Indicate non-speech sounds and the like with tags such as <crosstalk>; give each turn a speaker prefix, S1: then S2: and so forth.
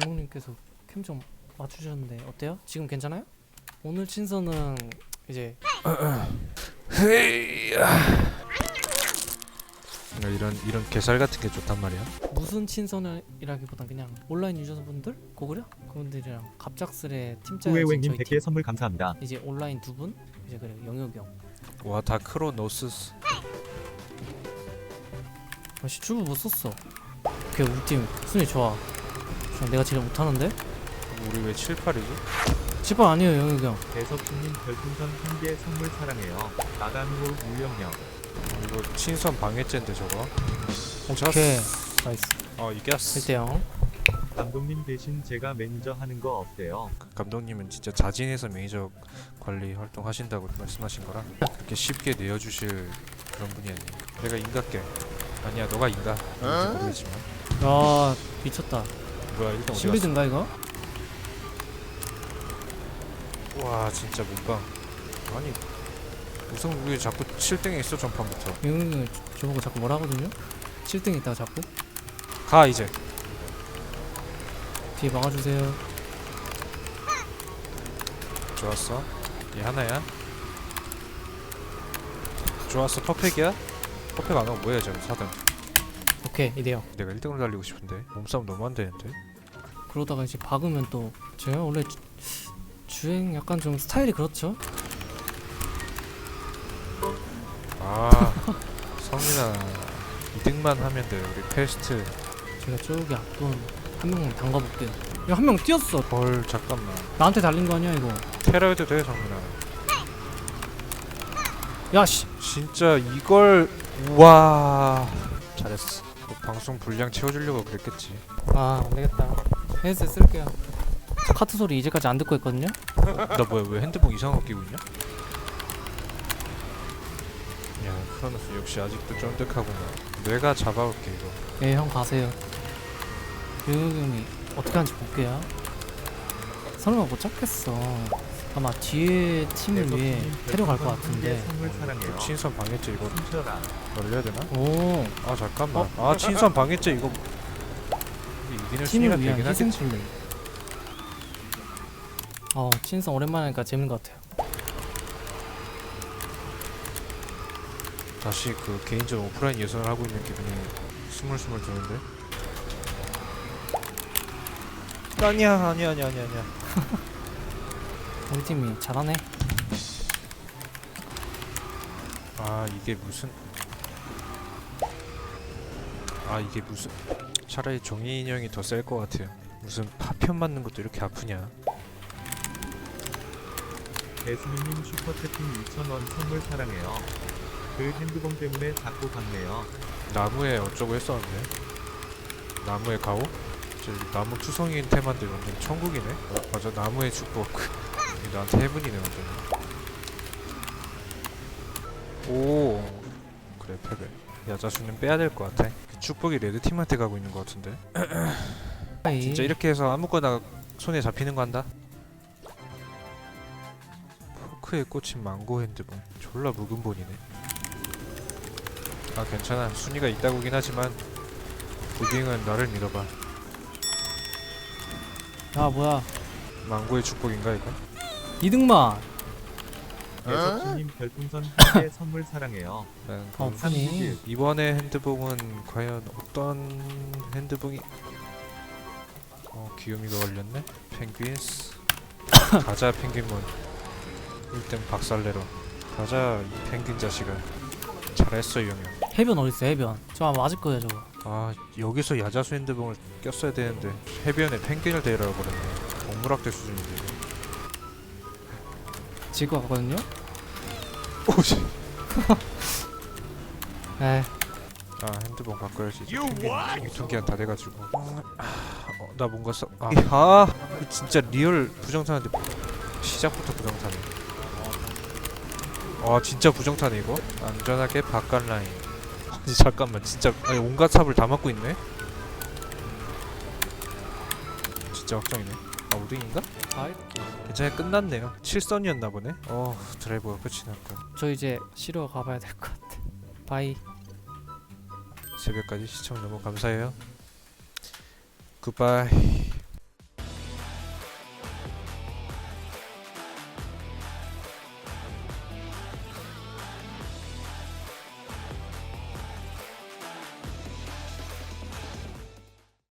S1: 장모님께서 캠 좀 맞추셨는데 어때요? 지금 괜찮아요? 오늘 친서는 이제
S2: 야, 이런 이런 개살 같은 게 좋단 말이야.
S1: 무슨 친선이라기보단 그냥 온라인 유저분들 고구려 그분들이랑 갑작스레 팀 짜여진
S3: 후웨웨님
S1: 저희
S3: 100개
S1: 팀
S3: 선물 감사합니다.
S1: 이제 온라인 두 분 이제 그래 영혁이 형
S2: 와 다 크로노스스.
S1: 아씨 주부 못 썼어 오케이 우리 팀 순위 좋아 좋아, 내가 제일 못하는데?
S2: 우리 왜 7, 8이지?
S1: 집안 아니에요 영혁이 형
S3: 대석주님 별풍선 1개 선물 사랑해요. 나간호 우영형.
S2: 이거 친선 방해죄인데 저거. 쳤어.
S1: 오케이 나이스
S2: 어 이겼어.
S1: 1대0
S3: 감독님 대신 제가 매니저 하는 거 어때요?
S2: 그 감독님은 진짜 자진해서 매니저 관리 활동 하신다고 말씀하신 거라 그렇게 쉽게 내어주실 그런 분이 아니에요. 내가 인가께. 아니야 너가 인가. 뭔지 모르겠지만.
S1: 야 미쳤다
S2: 뭐야 일단 어디 갔어?
S1: 실리든가 이거?
S2: 와 진짜 못방. 아니 우선 왜 자꾸 7등에 있어 전판부터.
S1: 형 저보고 자꾸 뭐라 하거든요? 7등 있다가 자꾸
S2: 가 이제.
S1: 뒤에 막아주세요
S2: 좋았어. 얘 하나야. 좋았어. 퍼펙이야? 퍼펙 안 하고 뭐야 저 4등.
S1: 오케이 이대요
S2: 내가 1등으로 달리고 싶은데 몸싸움 너무 안 되는데.
S1: 그러다가 이제 박으면 또 제가 원래 주, 주행 약간 좀 스타일이 그렇죠
S2: 아 성민아 2등만 하면 돼 우리 패스트.
S1: 제가 저기 앞돈 한 명만 담가볼게요 야 한 명 뛰었어
S2: 헐 잠깐만.
S1: 나한테 달린 거 아니야 이거
S2: 테러 해도 돼 성민아.
S1: 야씨
S2: 진짜 이걸 와 잘했어. 뭐 방송 분량 채워주려고 그랬겠지.
S1: 아 안되겠다 헤드셋 쓸게요 카트 소리 이제까지 안 듣고 있거든요
S2: 나 뭐야 왜 핸드폰 이상한 거 끼고 있냐? 야 크로노스 역시 아직도 쫀득하구나. 내가 잡아올게 이거.
S1: 예 형 가세요 유혁이 형이 어떻게 하는지 볼게요 설마 못 잡겠어 아마 뒤에 팀을 위해 데려갈 것 같은데
S3: 사랑해요.
S2: 친선 방해죄 이거. 열려야 되나?
S1: 오
S2: 아 잠깐만. 아 친선 방해죄 이거 순위가
S1: 팀을 위한
S2: 되긴
S1: 희생
S2: 하겠지.
S1: 플레이 어 친선 오랜만에 하니까 재밌는 것 같아요
S2: 다시 그 개인전 오프라인 예선을 하고 있는 기분이 스물스물 드는데. 아니야 아니야 아니야 아니야 아니야. <laughs>
S1: 우리 팀이 잘하네
S2: 아 이게 무슨 아 이게 무슨 차라리 종이 인형이 더 셀 것 같아요. 무슨 파편 맞는 것도 이렇게 아프냐.
S3: 대수민님 슈퍼채팅 6,000원 선물 사랑해요. 그 핸드봉 때문에 자꾸 박네요.
S2: 나무에 어쩌고 했었는데? 나무에 가오? 저 나무 투성이인 테마인데 완전 천국이네? 어, 맞아. 나무의 축복 이게 나한테 해븐이네 완전. 오. 그래 패배 야자수는 빼야 될 것 같아. 그 축복이 레드 팀한테 가고 있는 것 같은데. <clears throat> 진짜 이렇게 해서 아무거나 손에 잡히는 거 한다? 포크에 꽂힌 망고 핸드봉 졸라 묵은 본이네. 아 괜찮아. 순위가 있다고긴 하지만 부딩은 나를 믿어봐.
S1: 야 뭐야.
S2: 망고의 축복인가 이거?
S1: 2등만
S3: 대석주님 별풍선 1개 선물 사랑해요.
S2: 난어그
S1: 푸니.
S2: 이번에 핸드봉은 과연 어떤 핸드봉이 어 귀요미가 걸렸네? 펭귄스? <coughs> 가자 펭귄몬. 1등 박살내러. 가자 이 펭귄 자식아. 잘했어 이 형이
S1: 해변 어딨어 해변? 저 아마 맞을 거예요 저거.
S2: 아 여기서 야자수 핸드봉을 꼈어야 되는데. 해변에 펭귄을 데리러 버렸네. 동물학대 수준인데.
S1: 질 것 같거든요.
S2: 오씨.
S1: 에이
S2: 아 핸드봉 바꿔야지 유통기한 다 돼가지고. 아, 어, 나 뭔가 써 아, 아 진짜 리얼 부정타인데 시작부터 부정타네 아 진짜 부정타네 이거? 안전하게 바깥 라인. 아니 잠깐만. 진짜 아니 온갖 삽을 다 맞고 있네? 진짜 확정이네 아 5등인가?
S1: 아이
S2: 괜찮아 끝났네요. 7선이었나 보네. 어 드라이버가 끝이 났고
S1: 저 이제 쉬러 가봐야 될 것 같아. 바이.
S2: 새벽까지 시청 너무 감사해요. 굿바이